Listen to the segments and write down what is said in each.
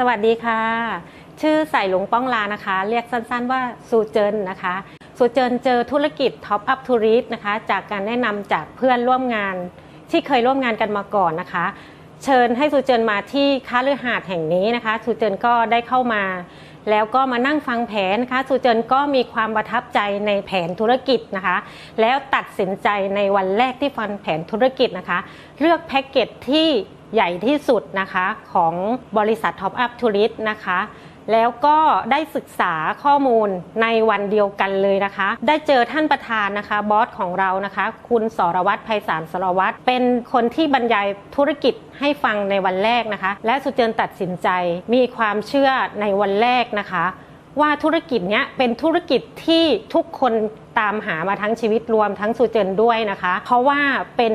สวัสดีค่ะ ชื่อใส่หลงป้องลานะคะ เรียกสั้นๆว่าซูเจินนะคะ ซูเจินเจอธุรกิจท็อปอัพทัวริสนะคะ จากการแนะนำจากเพื่อนร่วมงานที่เคยร่วมงานกันมาก่อนนะคะ เชิญให้สุเจินมาที่ค้าลือหาดแห่งนี้นะคะสุเจินก็ได้เข้ามา แล้วก็มานั่งฟังแผนนะคะสุเจินก็มีความประทับใจในแผนธุรกิจนะคะ แล้วตัดสินใจในวันแรกที่ฟังแผนธุรกิจนะคะ เลือกแพ็กเกจที่ใหญ่ที่สุดนะคะของบริษัทท็อปอัพทัวริสนะคะ แล้วก็ได้ศึกษาข้อมูลในวันเดียวกันเลยนะคะ ได้เจอท่านประธานนะคะบอสของเรานะคะ คุณสรวัตรไพศาลสรวัตรเป็นคนที่บรรยายธุรกิจให้ฟังในวันแรกนะคะ และสุเจนตัดสินใจมีความเชื่อในวันแรกนะคะ ว่าธุรกิจเนี้ยเป็นธุรกิจที่ทุกคนตามหามาทั้งชีวิตรวมทั้งสุเจนด้วยนะคะ เพราะว่าเป็น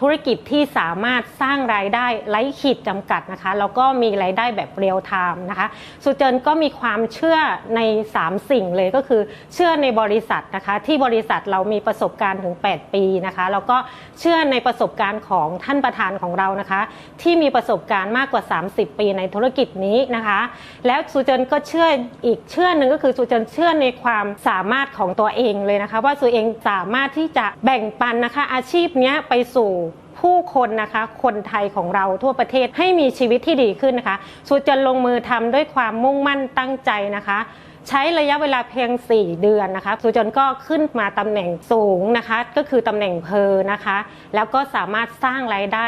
ธุรกิจที่สามารถสร้างรายได้ไร้ขีดจำกัดนะคะแล้วก็มีรายได้แบบเรียลไทม์นะคะสุเจินก็มีความเชื่อใน 3 สิ่งเลยก็คือ เชื่อในบริษัทนะคะที่บริษัทเรามีประสบการณ์ถึง 8 ปีนะคะแล้วก็เชื่อในประสบการณ์ของท่านประธานของเรานะคะ ที่มีประสบการณ์มากกว่า 30 ปีในธุรกิจนี้นะคะ แล้วสุเจินก็เชื่ออีกเชื่อหนึ่งก็คือสุเจินเชื่อในความสามารถของตัวเองเลยนะคะ ว่าตัวเองสามารถที่จะแบ่งปันนะคะอาชีพนี้ไปสู่ ผู้คนนะคะ คนไทยของเราทั่วประเทศให้มีชีวิตที่ดีขึ้นนะคะสุจนลงมือทำด้วยความมุ่งมั่นตั้งใจนะคะใช้ระยะเวลาเพียง 4 เดือนนะคะสุจนก็ขึ้นมาตำแหน่งสูงนะคะ ก็คือตำแหน่งเพอร์นะคะ แล้วก็สามารถสร้างรายได้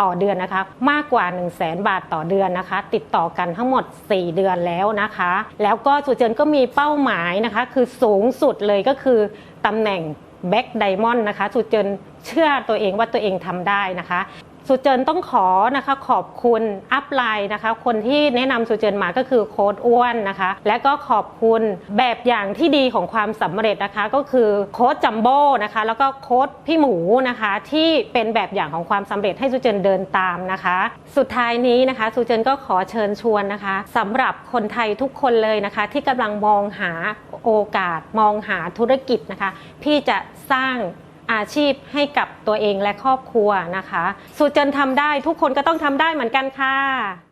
ต่อเดือนนะคะ มากกว่า 1 0 0 0 0แบาทต่อเดือนนะคะ ติดต่อกันทั้งหมด 4 เดือนแล้วนะคะ แล้วก็สุเจนก็มีเป้าหมายนะคะ คือสูงสุดเลยก็คือตำแหน่งแบ็กไดมอนด์นะคะสุเจน เชื่อตัวเองว่าตัวเองทำได้นะคะสุเจินต้องขอนะคะขอบคุณอัพไลน์นะคะ คนที่แนะนำสุเจินมาก็คือโค้ดอ้วนนะคะ และก็ขอบคุณแบบอย่างที่ดีของความสำเร็จนะคะ ก็คือโค้ดจัมโบ้นะคะ แล้วก็โค้ดพี่หมูนะคะ ที่เป็นแบบอย่างของความสำเร็จให้สุเจินเดินตามนะคะ สุดท้ายนี้นะคะสุเจินก็ขอเชิญชวนนะคะสำหรับคนไทยทุกคนเลยนะคะ ที่กำลังมองหาโอกาสมองหาธุรกิจนะคะ ที่จะสร้าง อาชีพให้กับตัวเองและครอบครัวนะคะ สุจนทำได้ทุกคนก็ต้องทำได้เหมือนกันค่ะ